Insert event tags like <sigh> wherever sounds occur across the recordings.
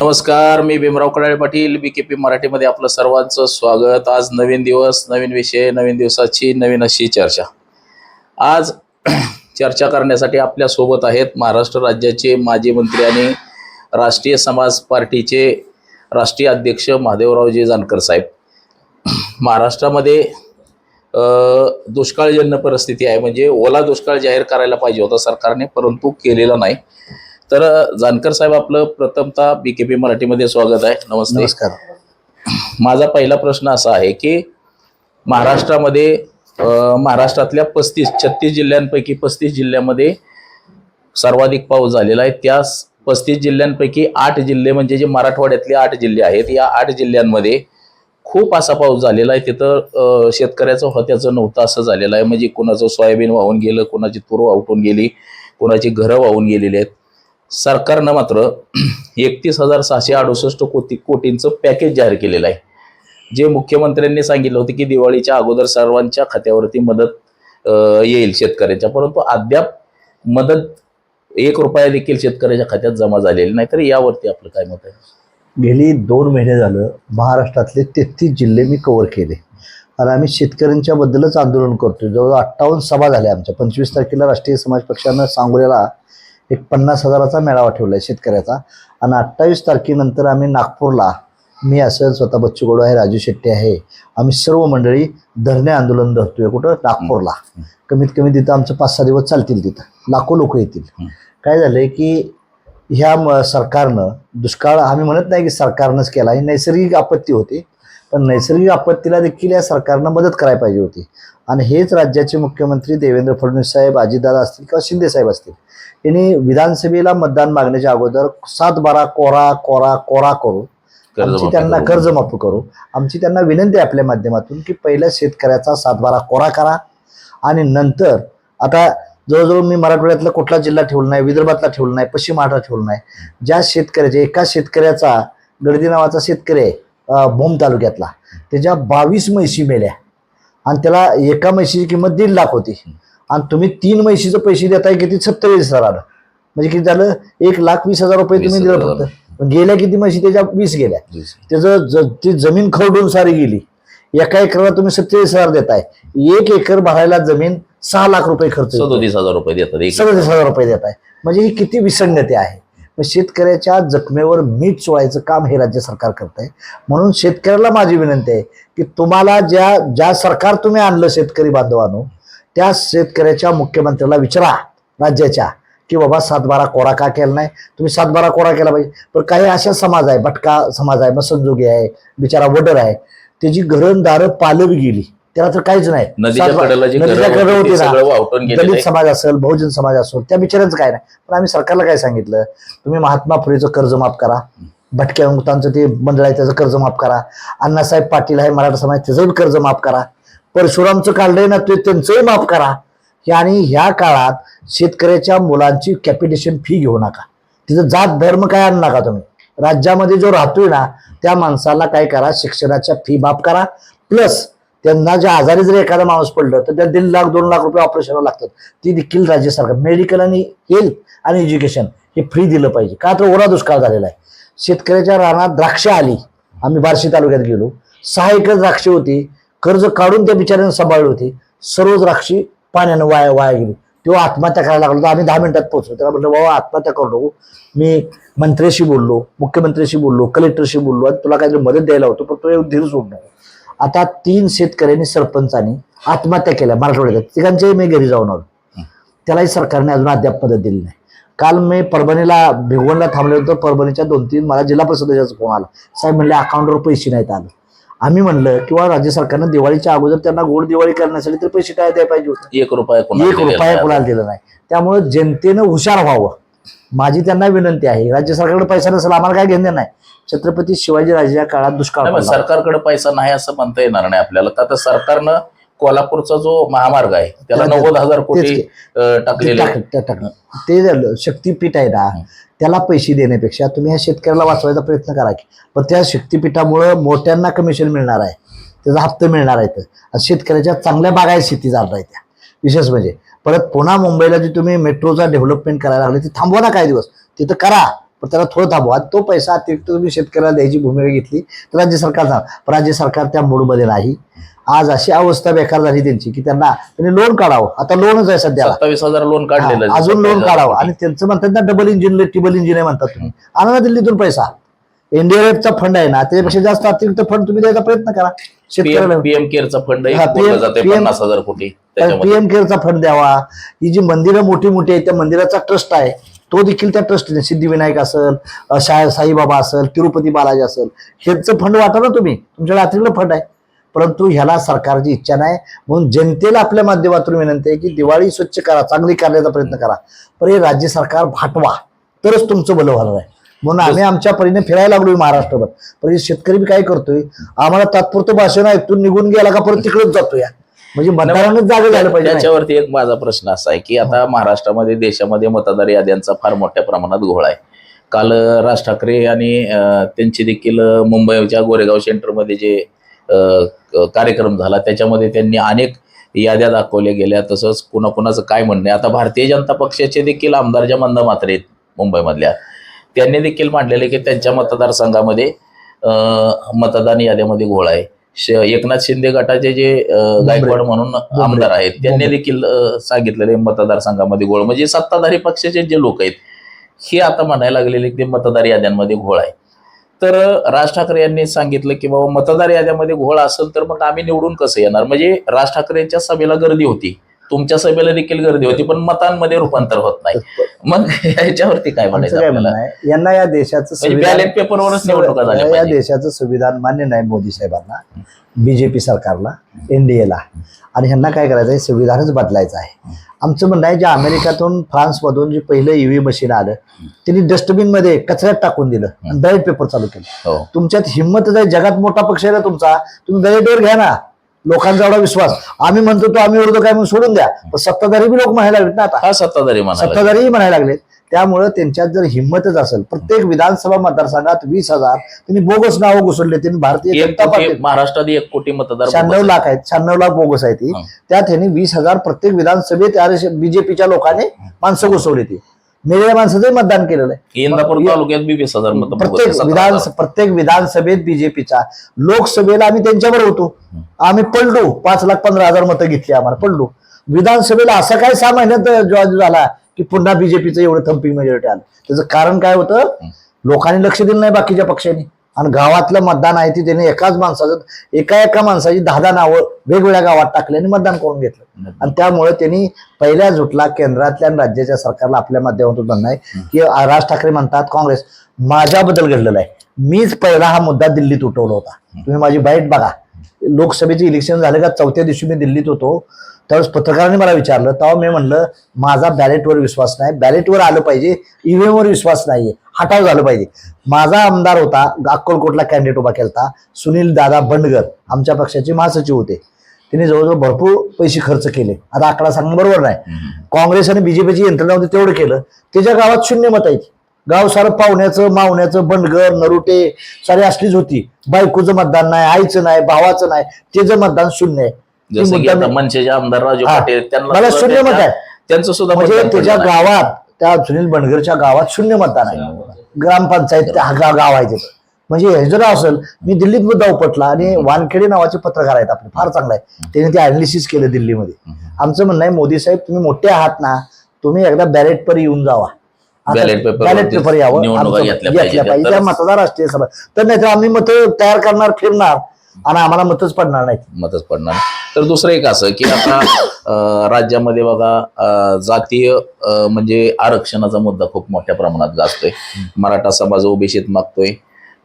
नमस्कार मी Bhimrao Kadale Patil B K P मराठीमध्ये आपलं सर्वांचं स्वागत. आज नवीन दिवस नवीन विषय नवीन दिवसाची नवीन अशी चर्चा. आज <clears throat> चर्चा करण्यासाठी आपल्यासोबत आहेत महाराष्ट्र राज्याचे माजी मंत्री आणि राष्ट्रीय समाज पार्टीचे राष्ट्रीय अध्यक्ष महादेवरावजी जानकर साहेब. <clears throat> महाराष्ट्रामध्ये दुष्काळजन्य परिस्थिती आहे. म्हणजे ओला दुष्काळ जाहीर करायला पाहिजे होता सरकारने परंतु केलेला नाही. तर जानकर साहेब आपलं प्रथमतः बी के पी मराठीमध्ये स्वागत आहे. नमस्ते. नमस्कार. माझा पहिला प्रश्न असा आहे की महाराष्ट्रामध्ये महाराष्ट्रातल्या पस्तीस छत्तीस जिल्ह्यांपैकी पस्तीस जिल्ह्यामध्ये सर्वाधिक पाऊस झालेला आहे. त्या पस्तीस जिल्ह्यांपैकी आठ जिल्हे म्हणजे जे मराठवाड्यातले आठ जिल्हे आहेत या आठ जिल्ह्यांमध्ये खूप असा पाऊस झालेला आहे. तिथं शेतकऱ्याचं होत्याचं नव्हतं असं झालेलं आहे. म्हणजे कुणाचं सोयाबीन वाहून गेलं कुणाची तूर वाहून गेली कुणाची घरं वाहून गेलेली आहेत. सरकारनं मात्र एकतीस हजार सहाशे अडुसष्ट कोटी कोटींचं पॅकेज जाहीर केलेलं आहे. जे मुख्यमंत्र्यांनी सांगितलं होतं की दिवाळीच्या अगोदर सर्वांच्या खात्यावरती मदत येईल शेतकऱ्यांच्या परंतु अद्याप मदत एक रुपया देखील शेतकऱ्याच्या खात्यात जमा झालेली नाही. तर यावरती आपलं काय मत आहे? गेली दोन महिने झालं महाराष्ट्रातले तेहतीस जिल्हे मी कव्हर केले. आणि आम्ही शेतकऱ्यांच्या बद्दलच आंदोलन करतो जवळजवळ अठ्ठावन्न सभा झाल्या आमच्या. पंचवीस तारखेला राष्ट्रीय समाज पक्षानं सांगोल्याला एक पन्नास हजाराचा मेळावा ठेवला आहे शेतकऱ्याचा. आणि अठ्ठावीस तारखेनंतर आम्ही नागपूरला मी असेल स्वतः बच्चू कडू आहे राजू शेट्टी आहे आम्ही सर्व मंडळी धरणे आंदोलन धरतोय कुठं? नागपूरला. कमीत कमी तिथं आमचं पाच सहा दिवस चालतील तिथं. लाखो लोक येतील. काय झालंय की ह्या म- सरकारनं दुष्काळ आम्ही म्हणत नाही की सरकारनंच केला ही नैसर्गिक आपत्ती होती. पण नैसर्गिक आपत्तीला देखील या सरकारनं मदत करायला पाहिजे होती. आणि हेच राज्याचे मुख्यमंत्री देवेंद्र फडणवीस साहेब अजितदादा असतील किंवा शिंदे साहेब असतील यांनी विधानसभेला मतदान मागण्याच्या अगोदर सात बारा कोरा कोरा कोरा. करू आमची त्यांना करू. कर्जमाफी करू. आमची त्यांना विनंती आहे आपल्या माध्यमातून की पहिल्या शेतकऱ्याचा सातबारा कोरा करा. आणि नंतर आता जवळजवळ मी मराठवाड्यातला कुठला जिल्हा ठेवला नाही विदर्भातला ठेवला नाही पश्चिम महाराष्ट्र ठेवला नाही. ज्या शेतकऱ्याच्या एका शेतकऱ्याचा गडदी नावाचा शेतकरी आहे भूम तालुक्यातला. त्याच्या बावीस म्हैशी मेल्या. आणि त्याला एका म्हैशीची किंमत दीड लाख होती. आणि तुम्ही तीन म्हैशीचे पैसे देताय किती? सत्तेचाळीस हजारानं म्हणजे किती झालं? एक लाख वीस हजार रुपये तुम्ही दिलं हजार. फक्त. गेल्या किती म्हशी? त्याच्या वीस गेल्या. त्याचं ज- ती जमीन खरडून सारी गेली. एका एकरला तुम्ही सत्तेचाळीस हजार देताय. एक एकर भरायला जमीन सहा लाख रुपये खर्च. सदोतीस हजार रुपये देतात. सदतीस हजार रुपये देत आहे म्हणजे ही किती विसंगती आहे. मग शेतकऱ्याच्या जखमेवर मीठ चोळायचं काम हे राज्य सरकार करत आहे म्हणून शेतकऱ्याला माझी विनंती आहे की तुम्हाला ज्या ज्या सरकार तुम्ही आणलं शेतकरी बांधवांनो त्या शेतकऱ्याच्या मुख्यमंत्र्याला विचारा राज्याच्या की बाबा सातबारा कोरा का केला नाही? तुम्ही सातबारा कोरा केला पाहिजे. पण काही अशा समाज आहे भटका समाज आहे मसंजोगी आहे बिचारा वडर आहे. त्याची घरं दारं गेली. त्याला तर काहीच नाही. नदीच्या कडेला होती ना, दलित. समाज असेल बहुजन समाज असेल त्या बिचाऱ्यांचं काय नाही. पण आम्ही सरकारला काय सांगितलं? तुम्ही महात्मा फुलेचं कर्ज माफ करा. भटक्या मुक्तांचं ते मंडळ आहे त्याचं कर्ज माफ करा. अण्णासाहेब पाटील आहे मराठा समाज त्याचं कर्ज माफ करा. परशुरामचं काढलंय ना ते त्यांचंही माफ करा. आणि ह्या काळात शेतकऱ्याच्या मुलांची कॅपिटेशन फी घेऊ नका. तिथं जात धर्म काय आणू नका तुम्ही. राज्यामध्ये जो राहतोय ना त्या माणसाला काय करा शिक्षणाच्या फी माफ करा. प्लस त्यांना जे आजारी जर एखादा माणूस पडलं तर त्या दीड लाख दोन लाख रुपये ऑपरेशनला लागतात. ती देखील राज्य सरकार मेडिकल आणि हेल्थ आणि एज्युकेशन हे फ्री दिलं पाहिजे. का तर ओला दुष्काळ झालेला आहे. शेतकऱ्याच्या रानात द्राक्ष आली. आम्ही बार्शी तालुक्यात गेलो. सहा एकर द्राक्ष होती. कर्ज काढून त्या बिचाऱ्यानं सांभाळली होती. सर्व द्राक्षी पाण्यानं वाया वाया गेली. तेव्हा आत्महत्या करायला लागलो तर आम्ही दहा मिनिटात पोहोचलो. त्याला म्हटलं बाबा आत्महत्या करू नको. मी मंत्र्याशी बोललो मुख्यमंत्र्याशी बोललो कलेक्टरशी बोललो. आणि तुला काहीतरी मदत द्यायला होतो पण तुला धीर सोडणार आता तीन शेतकऱ्यांनी सरपंचांनी आत्महत्या केल्या मराठवाड्यात. तिघांच्याही मी घरी जाऊन आलो. त्यालाही सरकारने अजून अद्याप मदत दिली नाही. काल मी परभणीला भिगवणला थांबले होतो. परभणीच्या दोन तीन मला जिल्हा परिषदेचा फोन आला. साहेब म्हणले अकाउंटवर पैसे नाहीत आलं. आम्ही म्हणलं किंवा राज्य सरकारनं दिवाळीच्या अगोदर त्यांना गोड दिवाळी करण्यासाठी तर पैसे काय द्यायला पाहिजे होते? एक रुपया एक रुपया. कोणाला दिला नाही. त्यामुळे जनतेनं हुशार व्हावं. माझी त्यांना विनंती आहे राज्य सरकारकडे पैसा नसेल आम्हाला काय घेणं नाही. छत्रपती शिवाजीराजेच्या काळात दुष्काळ पडला. सरकारकडे पैसा नाही असं म्हणता येणार नाही आपल्याला. तर आता सरकारनं कोल्हापूरचा जो महामार्ग आहे त्याला त्या- नव्वद हजार कोटी तेच की. अं, टाकलेले टाक- टाक- टाक. ते झालं शक्तीपीठ आहे ना त्याला पैसे देण्यापेक्षा तुम्ही या शेतकऱ्याला वाचवायचा प्रयत्न करा की. पण त्या शक्तीपीठामुळं मोठ्यांना कमिशन मिळणार आहे. त्याचा हप्ते मिळणार आहेत. आणि शेतकऱ्याच्या चांगल्या बागायत शेती जाणार आहे त्या. विशेष म्हणजे परत पुन्हा मुंबईला जी तुम्ही मेट्रोचा डेव्हलपमेंट करायला लागले ते थांबवा ना काही दिवस. तिथं करा. पण त्याला थोडं थांबवा. तो पैसा अतिरिक्त तुम्ही शेतकऱ्याला द्यायची भूमिका घेतली तर राज्य सरकार जा. पण राज्य सरकार त्या मूडमध्ये नाही. आज अशी अवस्था बेकार झाली त्यांची की त्यांना त्यांनी लोन काढावं. आता लोनच आहे सध्याला. सत्तावीस हजार लोन काढलेलं आहे. अजून लोन 27,000 काढावं. आणि त्यांचं म्हणतात ना डबल इंजिन ट्रिबल इंजिन आहे म्हणतात तुम्ही. आणा ना दिल्लीतून पैसा. एनडीआरएफचा फंड आहे ना त्याच्यापेक्षा जास्त अतिरिक्त फंड तुम्ही द्यायचा प्रयत्न करा. शेतकऱ्याला पीएम केअरचा फंड हा, PM जाते PM पन्नास हजार कोटी त्याच्यामध्ये. पीएम केअरचा फंड द्यावा. ही जी मंदिरं मोठी मोठी आहेत त्या मंदिराचा ट्रस्ट आहे. तो देखील त्या ट्रस्टने सिद्धिविनायक असेल अ, शा साईबाबा असेल तिरुपती बालाजी असेल ह्यांचं फंड वाटा ना तुम्ही. तुमच्याकडे अतिरिक्त फंड आहे. परंतु ह्याला सरकारची इच्छा नाही. म्हणून जनतेला आपल्या माध्यमातून विनंती आहे की दिवाळी स्वच्छ करा चांगली करण्याचा प्रयत्न करा. पण हे राज्य सरकार भाटवा तरच तुमचं भलं होणार आहे. म्हणून आम्ही आमच्या परीने फिरायला लागलोय महाराष्ट्रभर. पण शेतकरी बी काय करतोय? आम्हाला तात्पुरतं भाषण ऐकून निघून गेला का परत तिकडेच जातो या म्हणजे मतदारांनाच जागा झालं पाहिजे. त्याच्यावरती एक माझा प्रश्न असा आहे की आता महाराष्ट्रामध्ये देशामध्ये मतदार याद्यांचा फार मोठ्या प्रमाणात घोळ आहे. काल राज ठाकरे आणि त्यांची देखील मुंबईच्या गोरेगाव सेंटरमध्ये जे कार्यक्रम झाला त्याच्यामध्ये त्यांनी अनेक याद्या दाखवल्या गेल्या. तसंच कुणाकुणाचं काय म्हणणं आहे? आता भारतीय जनता पक्षाचे देखील आमदार ज्या मंद मात्र आहेत मुंबईमधल्या त्यांनी देखील मांडलेले की त्यांच्या मतदारसंघामध्ये मतदान याद्यामध्ये घोळ आहे. एकनाथ शिंदे गटाचे जे गायकवाड म्हणून आमदार आहेत त्यांनी देखील सांगितलेले मतदारसंघामध्ये घोळ. म्हणजे सत्ताधारी पक्षाचे जे लोक आहेत हे आता म्हणायला लागलेले की ते मतदार याद्यांमध्ये घोळ आहे. तर राज ठाकरे यांनी सांगितलं की बाबा मतदार याद्यामध्ये घोळ असेल तर मग आम्ही निवडून कसं येणार? म्हणजे राज ठाकरेंच्या सभेला गर्दी होती. तुमच्या सभेला देखील गर्दी होती पण मतांमध्ये रूपांतर होत नाही. <laughs> मग याच्यावरती काय म्हणायचं यांना या देशाचं म्हणजे बॅलेट पेपरवरच निवडणुका झाल्या या देशाचं संविधान मान्य नाही मोदी साहेबांना. बीजेपी सरकारला एनडीएला आणि ह्यांना काय करायचं आहे? संविधानच बदलायचं आहे. आमचं म्हणणं आहे जे अमेरिकातून फ्रान्समधून जे पहिलं ईव्ही मशीन आलं त्यांनी डस्टबिनमध्ये कचऱ्यात टाकून दिलं आणि बॅलेट पेपर चालू केलं. हो. तुमच्यात हिंमत आहे जगात मोठा पक्ष आहे ना तुमचा तुम्ही बॅलेटवर घ्या ना. लोकांचा एवढा विश्वास. आम्ही म्हणतो तो आम्ही उडतो काय म्हणून सोडून द्या. पण सत्ताधारी बी लोक म्हणायला लागलेत ना आता. हा सत्ताधारी म्हणाला सत्ताधारीही म्हणायला लागलेत. त्यामुळे त्यांच्यात जर हिंमतच असेल प्रत्येक विधानसभा मतदारसंघात वीस हजार त्यांनी बोगस नावं घुसवले त्यांनी भारतीय एक जनता कोटी पार्टी महाराष्ट्रात एक कोटी मतदार शहाण्णव लाख आहेत शहाण्णव लाख बोगस आहे ती हं. त्यात त्यांनी वीस हजार प्रत्येक विधानसभेत बीजेपीच्या लोकांनी माणसं घुसवली ती. मेलेल्या माणसाचंही मतदान केलेलं आहे. इंदापूर तालुक्यात बी वीस हजार मत प्रत्येक विधान प्रत्येक विधानसभेत बीजेपीचा लोकसभेला आम्ही त्यांच्यावर होतो. आम्ही पडलो पाच लाख पंधरा हजार मतं घेतली आम्हाला पडलो विधानसभेला असं काय सहा महिन्यात झाला की पुन्हा बीजेपीचं एवढं थम्पिंग मेजॉरिटी आलं. त्याचं कारण काय होतं? लोकांनी लक्ष दिलं नाही बाकीच्या पक्षांनी. आणि गावातलं मतदान आहे ते त्याने एकाच माणसाचं एका एका माणसाची दहा दहा नावं वेगवेगळ्या गावात टाकले आणि मतदान करून घेतलं. आणि त्यामुळे त्यांनी पहिल्या झुटला केंद्रातल्या आणि राज्याच्या सरकारला आपल्या माध्यमातून आहे की राज ठाकरे म्हणतात काँग्रेस माझ्याबद्दल घडलेला आहे. मीच पहिला हा मुद्दा दिल्लीत उठवला होता. तुम्ही माझी बाईट बघा. लोकसभेचे इलेक्शन झालं का चौथ्या दिवशी मी दिल्लीत होतो. त्यावेळेस पत्रकारांनी मला विचारलं तेव्हा मी म्हणलं माझा बॅलेटवर विश्वास नाही. बॅलेटवर आलं पाहिजे. ईव्हीएम वर विश्वास नाहीये. हटाव झालं पाहिजे. माझा आमदार होता अक्कलकोटला कॅन्डिडेट उभा केलता सुनील दादा बंडगर आमच्या पक्षाचे महासचिव होते. त्यांनी जवळजवळ भरपूर पैसे खर्च केले. आता आकडा सांगणं बरोबर नाही. काँग्रेस आणि बीजेपीची यंत्रणा होती तेवढं केलं. त्याच्या गावात शून्य मत आहेत. गाव सारं पाहुण्याचं मावण्याचं बंडगर नरुटे सारी असलीच होती. बायकोचं मतदान नाही आईचं नाही भावाचं नाही त्याचं मतदान शून्य आहे. मनसेचे आमदार राजू. पाटील त्यांना मला शून्य मत आहे. त्यांचं सुद्धा म्हणजे त्याच्या. गावात त्या सुनील बंडगरच्या गावात शून्य मतदान आहे. ग्रामपंचायत त्या गा- गाव आहे तिथं. म्हणजे हे जर असेल मी दिल्लीत मुद्दा उपटला आणि वानखेडे नावाचे पत्रकार आहेत आपले फार चांगला आहे. त्यांनी ते अनालिसिस केलं दिल्लीमध्ये. आमचं म्हणणं आहे मोदी साहेब तुम्ही मोठे आहात ना तुम्ही एकदा बॅलेट पर येऊन जावा. वरती paper यावं घेतल्या. पाहिजे मतदार राष्ट्रीय सभा तर नाही तर आम्ही मत तयार करणार फिरणार. आणि आम्हाला मतच पडणार नाहीत. मतच पडणार. तर दुसरं एक असं की आता राज्यामध्ये बघा जातीय म्हणजे आरक्षणाचा मुद्दा खूप मोठ्या प्रमाणात गाजतोय. मराठा समाज ओबीसीत मागतोय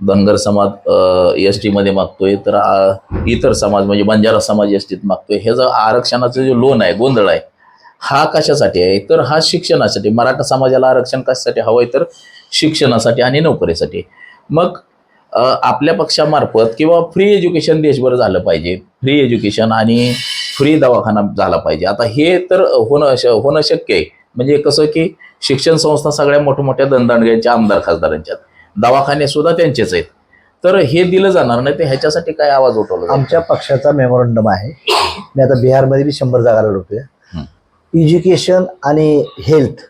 धनगर समाज एस टीमध्ये मागतोय तर इतर समाज म्हणजे बंजारा समाज एस टीत मागतोय. हे जर आरक्षणाचं जे लोन आहे गोंधळ आहे हा कशासाठी आहे? तर हा शिक्षणासाठी. मराठा समाजाला आरक्षण कशासाठी हवंय? तर शिक्षणासाठी आणि नोकरीसाठी. मग आपल्या पक्षामार्फत किंवा फ्री एज्युकेशन देशभर झालं पाहिजे. फ्री एज्युकेशन आणि फ्री दवाखाना झाला पाहिजे. आता हे तर होणं होणं शक्य आहे. म्हणजे कसं की शिक्षण संस्था सगळ्या मोठमोठ्या दणदणग्यांच्या आमदार खासदारांच्या दवाखाने सुद्धा त्यांचेच आहेत. तर हे दिलं जाणार नाही तर ह्याच्यासाठी काय आवाज उठवला? आमच्या पक्षाचा मेमोरंडम आहे. मी आता बिहारमध्ये बी शंभर जागा लढवतोय. एज्युकेशन आणि हेल्थ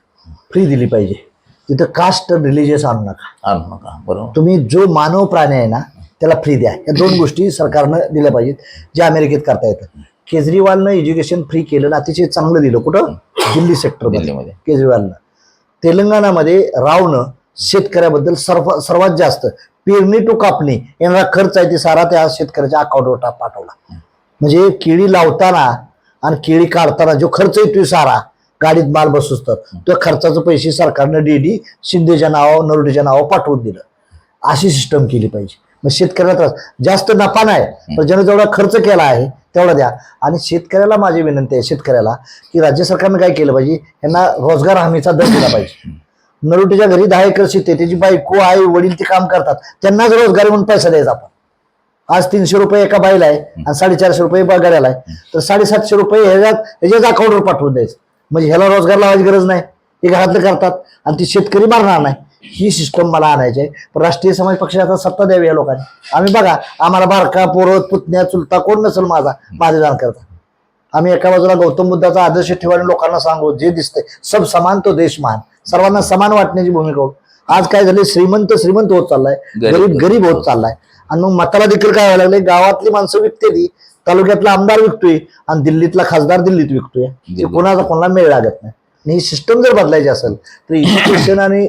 फ्री दिली पाहिजे. तिथं कास्ट रिलिजियस आणू नका. आणू नका बरोबर. तुम्ही जो मानव प्राणी आहे ना त्याला फ्री द्या. या दोन <clears throat> गोष्टी सरकारनं दिल्या पाहिजेत जे अमेरिकेत करता येतं. केजरीवालनं एज्युकेशन फ्री केलं ना अतिशय चांगलं दिलं. कुठं? <clears throat> दिल्ली सेक्टरमध्ये दिल्लीमध्ये. केजरीवालनं. तेलंगणामध्ये रावनं शेतकऱ्याबद्दल सर्व सर्वात जास्त पेरणी टू कापणी येणारा खर्च आहे ते सारा त्या शेतकऱ्याच्या अकाउंटवर पाठवला. म्हणजे केळी लावताना आणि केळी काढताना जो खर्च येतोय सारा गाडीत माल बसूस तर तो खर्चाचे पैसे सरकारनं डीडी शिंदेच्या नावावर नरोडेच्या नावावर पाठवून दिलं. अशी सिस्टम केली पाहिजे. मग शेतकऱ्याला त्रास. जास्त नफा नाही पण ज्यानं जेवढा खर्च केला आहे तेवढा द्या. आणि शेतकऱ्याला माझी विनंती आहे शेतकऱ्याला की राज्य सरकारनं काय केलं पाहिजे? यांना रोजगार हमीचा दर दिला पाहिजे. नरोटीच्या घरी दहा एकर शेती त्याची बायको आई वडील ते काम करतात. त्यांनाच रोजगार म्हणून पैसा द्यायचा आपण. आज तीनशे रुपये एका बाईला आहे आणि साडेचारशे रुपये बघायला आहे. तर साडेसातशे रुपये ह्याच्यात ह्याच्याच अकाउंटवर पाठवून द्यायचं. म्हणजे ह्याला रोजगार लावायची गरज नाही. ते घरातलं करतात. आणि ती शेतकरी मारणार नाही. ही सिस्टम मला आणायची आहे. पण राष्ट्रीय समाज पक्षाला आता सत्ता द्यावी या लोकांनी. आम्ही बघा आम्हाला बारका पोरत पुतण्या चुलता कोण नसेल माझा माझे जाण करता आम्ही एका बाजूला गौतम बुद्धाचा आदर्श ठेवाने लोकांना सांगू जे दिसतंय सब समान तो देश मान सर्वांना समान वाटण्याची भूमिका. आज काय झाले श्रीमंत श्रीमंत होत चाललाय. गरीब गरीब गरीब होत चाललाय. आणि मग मताला देखील काय व्हायला लागले गावातली माणसं विकते ती तालुक्यातला आमदार विकतोय आणि दिल्लीतला खासदार दिल्लीत विकतोय. कोणाचा कोणाला मेळ लागत नाही. आणि ही सिस्टम जर बदलायची असेल तर एज्युकेशन आणि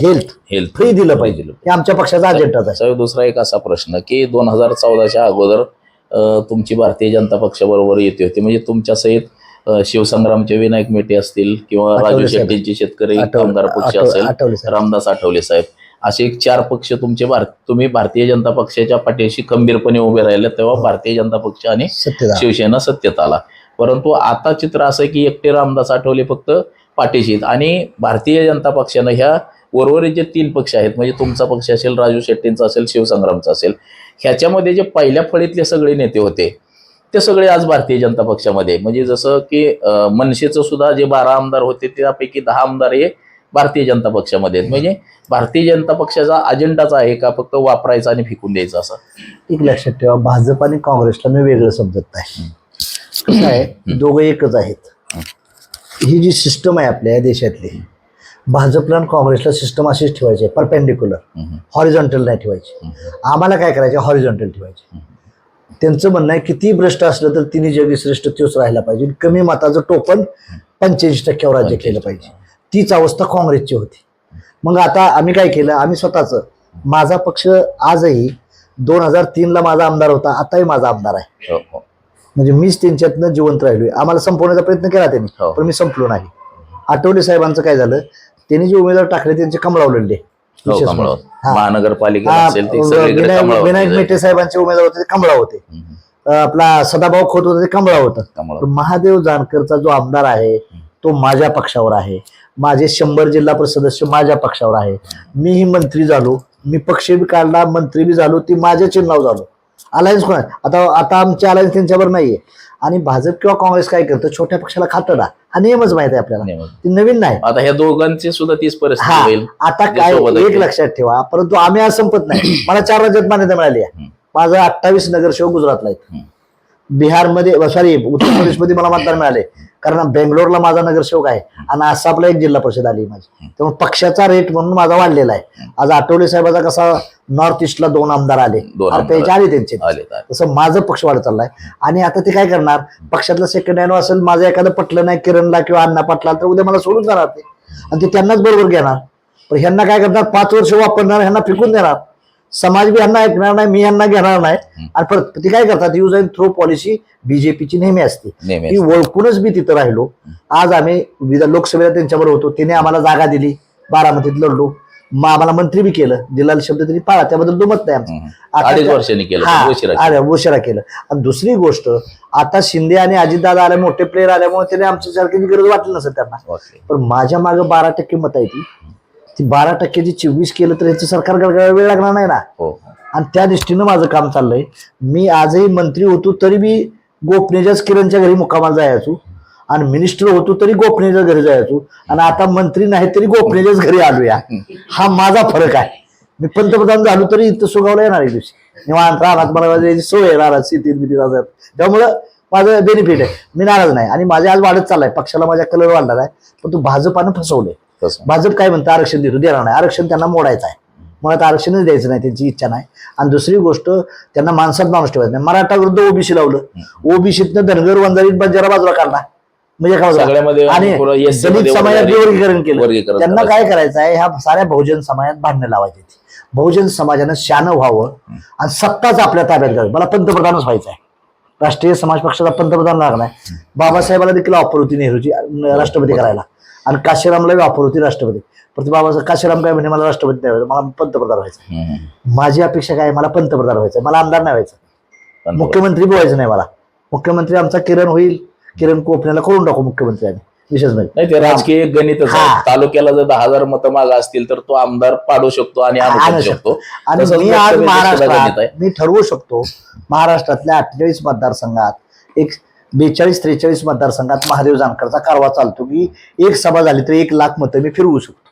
हेल्थ हेल्थ फ्री दिलं पाहिजे. हे आमच्या पक्षाचा अजेंडाच आहे. दुसरा एक असा प्रश्न की दोन हजार चौदाच्या अगोदर तुमची भारतीय जनता पक्षाबरोबर येते होती. म्हणजे तुमच्या सहित शिवसंग्रामचे विनायक मेटे असतील किंवा राजू. शेट्टींचे शेतकरी कामगार पक्ष असेल. रामदास आठवले साहेब. असे एक चार पक्ष तुमचे भार तुम्ही भारतीय जनता पक्षाच्या पाठीशी खंबीरपणे उभे राहिले तेव्हा भारतीय जनता पक्ष आणि शिवसेना सत्तेत आला. परंतु आता चित्र असं आहे की एकटे रामदास आठवले फक्त पाठीशी. आणि भारतीय जनता पक्षानं ह्या उर्वरित जे तीन पक्ष आहेत म्हणजे तुमचा पक्ष असेल राजू शेट्टींचा असेल शिवसंग्रामचा असेल ह्याच्यामध्ये जे पहिल्या फळीतले सगळे नेते होते ते सगळे आज भारतीय जनता पक्षामध्ये. म्हणजे जसं की मनसेचं सुद्धा जे बारा आमदार होते त्यापैकी दहा आमदार हे भारतीय जनता पक्षामध्ये. आहेत म्हणजे भारतीय जनता पक्षाचा अजेंडाच आहे का? फक्त वापरायचा आणि फेकून द्यायचा असं? एक लक्षात ठेवा भाजप आणि काँग्रेसला मी वेगळं समजत नाही. कसं आहे? दोघं एकच आहेत. ही जी सिस्टम आहे आपल्या या देशातली भाजपला आणि काँग्रेसला सिस्टम अशीच ठेवायची आहे परपेंडिक्युलर. हॉरिझॉन्टल नाही ठेवायची. आम्हाला काय करायचे? हॉरिझॉन्टल ठेवायचे. त्यांचं म्हणणं आहे किती भ्रष्ट असलं तर तिन्ही जगी श्रेष्ठ तोच राहिला पाहिजे. कमी मताचं टोपण पंच्याऐंशी टक्क्यावर राज्य केलं पाहिजे. तीच अवस्था काँग्रेसची होती. मग आता आम्ही काय केलं? आम्ही स्वतःच माझा पक्ष आजही दोन हजार तीनला माझा आमदार होता आताही माझा आमदार आहे. हो, हो. म्हणजे मीच त्यांच्यातनं जिवंत राहिलोय. आम्हाला संपवण्याचा प्रयत्न केला त्यांनी हो. पण मी संपलो नाही. आठवले साहेबांचं काय झालं? त्यांनी जे उमेदवार टाकले त्यांचे कमळावलेले. हो, कमळावर. महानगरपालिका विनायक. मेटे साहेबांचे उमेदवार होते ते कमळा होते. आपला सदाभाऊ खोत होता ते कमळा. होतं महादेव जानकरचा जो आमदार आहे तो माझ्या पक्षावर आहे. माझे शंभर जिल्हा परिषद सदस्य माझ्या पक्षावर आहे. मीही मंत्री झालो मी पक्ष बी काढला मंत्री बी झालो ती माझ्या चिन्हावर झालो. अलायन्स कोण आहे? आता आता आमची अलायन्स त्यांच्यावर नाहीये. आणि भाजप किंवा काँग्रेस काय करतं? छोट्या पक्षाला खातं ना हा नियमच माहीत आहे आपल्याला. ती नवीन नाही. आता ह्या दोघांची सुद्धा तीच परिस्थिती आता जे काय एक. लक्षात ठेवा. परंतु आम्ही आज संपत नाही मला चार राज्यात मान्यता मिळाली आहे. माझं अठ्ठावीस नगरसेवक गुजरातला आहेत. हम्म. बिहारमध्ये सॉरी उत्तर प्रदेशमध्ये मला मतदान मिळाले कारण बेंगलोरला माझा नगरसेवक आहे आणि आसामला एक जिल्हा परिषद आली माझी. त्यामुळे पक्षाचा रेट म्हणून माझा वाढलेला आहे. आज आठवले साहेबाचा कसा नॉर्थ ईस्टला दोन आमदार आले. चे आले त्यांचे. तसं माझं पक्ष वाढत चाललाय. आणि आता ते काय करणार? पक्षातलं सेकंड हँड असेल माझं एखादं पटलं नाही किरणला किंवा अण्णा पाटला तर उद्या मला सोडून जाणार ते. आणि ते त्यांनाच बरोबर घेणार. पण ह्यांना काय करणार? पाच वर्ष वापरणार ह्यांना फेकून देणार. समाज बी ह्यांना ऐकणार नाही मी ह्यांना घेणार नाही. आणि परत ते काय करतात यूज अँड थ्रो पॉलिसी बीजेपीची नेहमी असते. ती ओळखूनच मी तिथं राहिलो. आज आम्ही विधान लोकसभेला त्यांच्याबरोबर होतो. त्याने आम्हाला जागा दिली. बारामतीत लढलो. मग आम्हाला मंत्री बी केलं. जिल्हा शब्द तरी पाळा. त्याबद्दल दुमत नाही अडीच वर्षांनी केलं. उशिरा केलं. अरे उशिरा केलं. आणि दुसरी गोष्ट आता शिंदे आणि अजितदादा आले मोठे प्लेअर आल्यामुळे त्याने आमच्या सारख्याची गरज वाटली नसेल त्यांना. पण माझ्या मागे बारा टक्के मत आहे ती ती बारा टक्क्याची चोवीस केलं तर याचं सरकार गडगडायला वेळ लागणार नाही ना. हो. आणि त्या दृष्टीनं माझं काम चाललंय. मी आजही मंत्री होतो तरी मी गोपनीच्याच किरणच्या घरी मुक्कामाला जायचो. आणि मिनिस्टर होतो तरी गोपनीच्या घरी जायचो. आणि आता मंत्री नाही तरी गोपनीच्याच घरी आलोया. हा माझा फरक आहे. मी पंतप्रधान झालो तरी इथं सुगावला येणार एक दिवशी. निवांत राहणार मला सोय राहणार शेतीत बितीत असं. त्यामुळं माझं बेनिफिट आहे. मी नाराज नाही. आणि माझ्या आज वाढत चाललाय. पक्षाला माझ्या कलर वाढणार आहे. पण तो भाजपानं फसवलंय. भाजप काय म्हणतं? आरक्षण देतो. देणार नाही. आरक्षण त्यांना मोडायचं आहे. मुळात आरक्षणच द्यायचं नाही त्यांची इच्छा नाही. आणि दुसरी गोष्ट त्यांना माणसात माणूस ठेवायचं नाही. मराठा विरुद्ध ओबीसी लावलं. ओबीसीतनं धनगर वंजारीत बंजारा बाजूला काढला. म्हणजे आणि दलित समाजात वर्गीकरण केलं. त्यांना. काय करायचं आहे? ह्या साऱ्या बहुजन समाजात भांडणं लावायची बहुजन समाजानं शानं व्हावं आणि सत्ताच आपल्या ताब्यात घ्यावी. मला पंतप्रधानच व्हायचं आहे. राष्ट्रीय समाज पक्षाचा पंतप्रधान लागलाय बाबासाहेबाला देखील ऑफर होती नेहरूची राष्ट्रपती करायला. आणि काशीरामला ऑफर होती राष्ट्रपती पण बाबासाहेब काशीराम काय म्हणजे मला राष्ट्रपती नाही व्हायचं मला पंतप्रधान व्हायचं. माझी अपेक्षा काय? मला पंतप्रधान व्हायचं. मला आमदार नाही व्हायचं मुख्यमंत्री बी व्हायचं नाही मला मुख्यमंत्री आमचा किरण होईल किरण कोपण्याला करून टाकू मुख्यमंत्री आम्ही विशेष म्हणजे नाही ते राजकीय. हा. तालुक्याला जर दहा हजार मतं मागा असतील तर तो आमदार पाडू शकतो आणि शकतो. आणि मी आज गणित महाराष्ट्रात मी ठरवू शकतो महाराष्ट्रातल्या अठ्ठेचाळीस मतदारसंघात एक बेचाळीस त्रेचाळीस मतदारसंघात महादेव जानकरचा कारवा चालतो की एक सभा झाली तर एक लाख मतं मी फिरवू शकतो.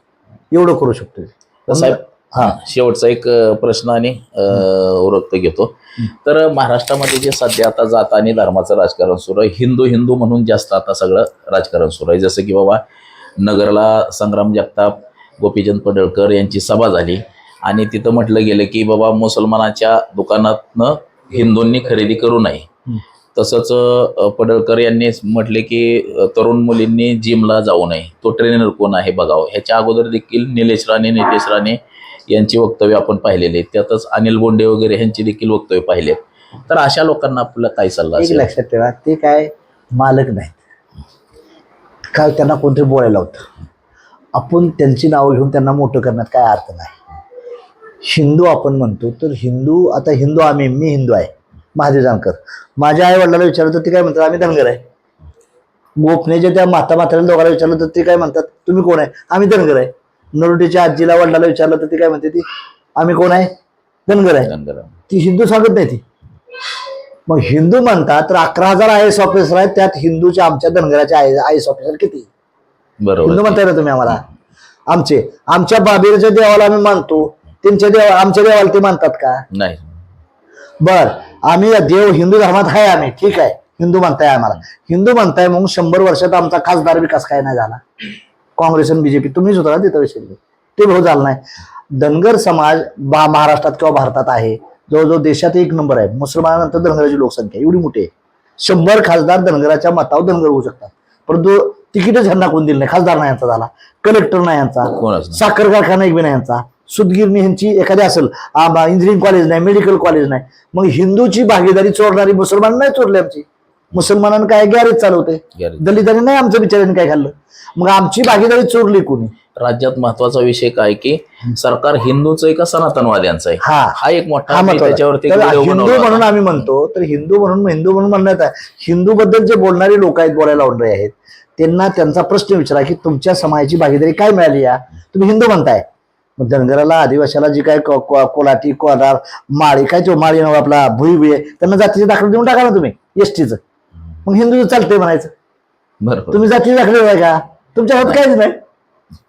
एवढं करू शकतो साहेब हा. शेवटचा एक प्रश्न आणि उरक्त घेतो. तर महाराष्ट्रामध्ये जे सध्या आता जात आणि धर्माचं राजकारण सुरू आहे हिंदू हिंदू म्हणून जास्त आता सगळं राजकारण सुरू आहे. जसं की बाबा नगरला संग्राम जगताप गोपीचंद पडळकर यांची सभा झाली. आणि तिथं म्हटलं गेलं की बाबा मुसलमानाच्या दुकानातनं हिंदूंनी खरेदी करू नये. तसंच पडळकर यांनी म्हटले की तरुण मुलींनी जिमला जाऊ नये. तो ट्रेनर कोण आहे बघावं. ह्याच्या अगोदर देखील निलेश राणे नितेश राणे यांची वक्तव्य आपण पाहिलेले त्यातच अनिल बोंडे वगैरे यांची देखील वक्तव्य पाहिलेत तर अशा लोकांना आपला काय सल्ला असेल? लक्षात ठेवा ते काय मालक नाहीत. काय त्यांना कोणतरी बोलायला होतं आपण त्यांची नावं घेऊन त्यांना मोठं करण्यात काय अर्थ नाही. हिंदू आपण म्हणतो तर हिंदू आता हिंदू आम्ही मी हिंदू आहे. महादेव जानकर माझ्या आई वडिलाला विचारलं तर ते काय म्हणतात आम्ही धनगर आहे. गोपनेच्या त्या माता मात्याला दोघांना विचारलं तर ते काय म्हणतात तुम्ही कोण आहे? आम्ही धनगर आहे. नरोटीच्या आजीला वडिलाला विचारलं तर ते काय म्हणते ती आम्ही कोण आहे? धनगर आहे. ती हिंदू सांगत नाही ती. मग हिंदू म्हणतात तर अकरा हजार आय एस ऑफिसर आहेत त्यात हिंदूच्या आमच्या धनगराच्या आय एस ऑफिसर किती? हिंदू बरोबर म्हणताय ना तुम्ही आम्हाला. आमचे आमच्या बाबीरच्या देवाला आम्ही मानतो. त्यांच्या देवा आमच्या देवाला ते मानतात का? नाही. बर. आम्ही देव हिंदू धर्मात आहे आम्ही. ठीक आहे. हिंदू म्हणताय आम्हाला. हिंदू म्हणताय मग शंभर वर्षात आमचा खासदार विकास काय नाही झाला. काँग्रेस आणि बीजेपी तुम्हीच होता ना तिथं विषय ते. भाऊ झाला नाही. धनगर समाज बा महाराष्ट्रात किंवा भारतात आहे. जवळजवळ देशात एक नंबर आहे. मुसलमानानंतर धनगराची लोकसंख्या एवढी मोठी आहे. शंभर खासदार धनगराच्या मतावर धनगर होऊ शकतात. परंतु तिकीटच ह्यांना कोण दिलं नाही. खासदार नाही यांचा झाला. कलेक्टर नाही यांचा. साखर कारखाना एक बी नाही यांचा. सुदगिरणी ह्यांची एखादी असेल इंजिनिअरिंग कॉलेज नाही मेडिकल कॉलेज नाही मग हिंदूची भागीदारी चोरणारी मुसलमान नाही चोरली आमची. मुसलमानांना काय गॅरेज चालवते. दलितांनी नाही आमच्या बिचाऱ्यांनी काय खाल्लं? मग आमची भागीदारी चोरली कोणी? राज्यात महत्त्वाचा विषय काय की सरकार हिंदूचं आहे का सनातनवाद्यांचं आहे. हा. हा एक मोठा. त्याच्यावरती हिंदू म्हणून. आम्ही म्हणतो तर हिंदू म्हणून हिंदू म्हणून म्हणण्यात आहे. हिंदू बद्दल जे बोलणारे लोक आहेत बोलायला लावणारे आहेत त्यांना त्यांचा प्रश्न विचारा की तुमच्या समाजाची भागीदारी काय मिळाली या? तुम्ही हिंदू म्हणताय. मग धनगराला आदिवासीला जी काय को- को- कोलाटी कोलार माळी काय तो माळी नाव आपला भुई भुई आहे, त्यांना जातीचे दाखले देऊन टाका ना तुम्ही एसटीचं. मग हिंदूचं चालतंय म्हणायचं. बरोबर. तुम्ही जातीचे दाखले देताय का? तुमच्या हात काहीच नाही.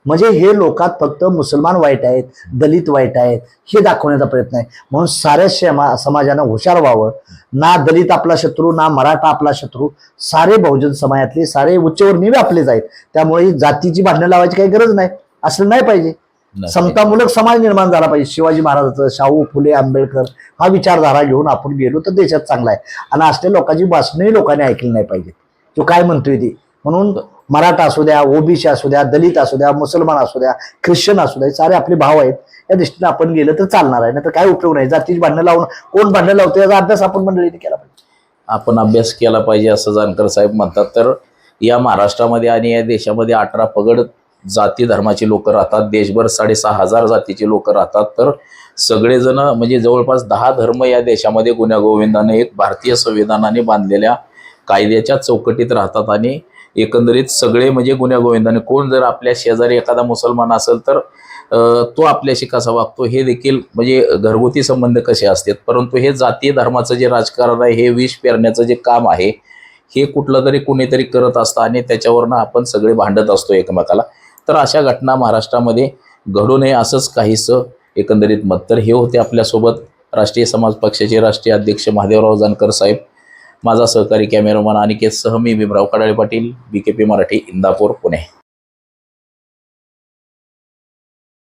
म्हणजे हे लोकात फक्त मुसलमान वाईट आहेत दलित वाईट आहेत हे दाखवण्याचा प्रयत्न आहे. म्हणून साऱ्या समाजानं हुशार व्हावं. ना दलित आपला शत्रू ना मराठा आपला शत्रू सारे बहुजन समाजातले सारे उच्चवर्णीय आपलेच आहेत. त्यामुळे जातीची भांडणं लावायची काही गरज नाही. असं नाही पाहिजे. समतामूलक समाज निर्माण झाला पाहिजे. शिवाजी महाराजांचं शाहू फुले आंबेडकर हा विचारधारा घेऊन आपण गेलो तर देशात चांगला आहे. आणि असल्या लोकांची भाषणही लोकांनी ऐकली नाही पाहिजे तो काय म्हणतोय ती? म्हणून मराठा असू द्या ओबीसी असू द्या दलित असू द्या मुसलमान असू द्या ख्रिश्चन असू द्या सारे आपले भाव आहेत. या दृष्टीने आपण गेलं तर चालणार आहे. नाही तर काय उपयोग नाही. जातीची भांडणं लावून कोण भांडणं लावतो याचा अभ्यास आपण मंडळीने केला पाहिजे. आपण अभ्यास केला पाहिजे असं जानकर साहेब म्हणतात. तर या महाराष्ट्रामध्ये आणि या देशामध्ये अठरा पगड जाती धर्माची लोक राहतात देशभर साडेसहा हजार जातीची लोक राहतात. तर सगळेजण म्हणजे जवळपास दहा धर्म या देशामध्ये गुण्यागोविंदाने एक भारतीय संविधानाने बांधलेल्या कायद्याच्या चौकटीत राहतात आणि एकंदरीत सगळे म्हणजे गुण्यागोविंदाने कोण जर आपल्या शेजारी एखादा मुसलमान असेल तर तो आपल्याशी कसा वागतो हे देखील म्हणजे घरगुती संबंध कसे असतात. परंतु हे जातीय धर्माचं जे राजकारण आहे हे विष पेरण्याचं जे काम आहे हे कुठलं तरी कुणीतरी करत असतं आणि त्याच्यावरनं आपण सगळे भांडत असतो एकमेकाला. तर अशा घटना महाराष्ट्रामध्ये घडू नये असंच काहीसं एकंदरीत मत. तर हे होते आपल्यासोबत राष्ट्रीय समाज पक्षाचे राष्ट्रीय अध्यक्ष महादेवराव जानकर साहेब माझा सहकारी कॅमेरामन अनिकेत सह मी Bhimrao Kadale Patil B K P Marathi Indapur Pune.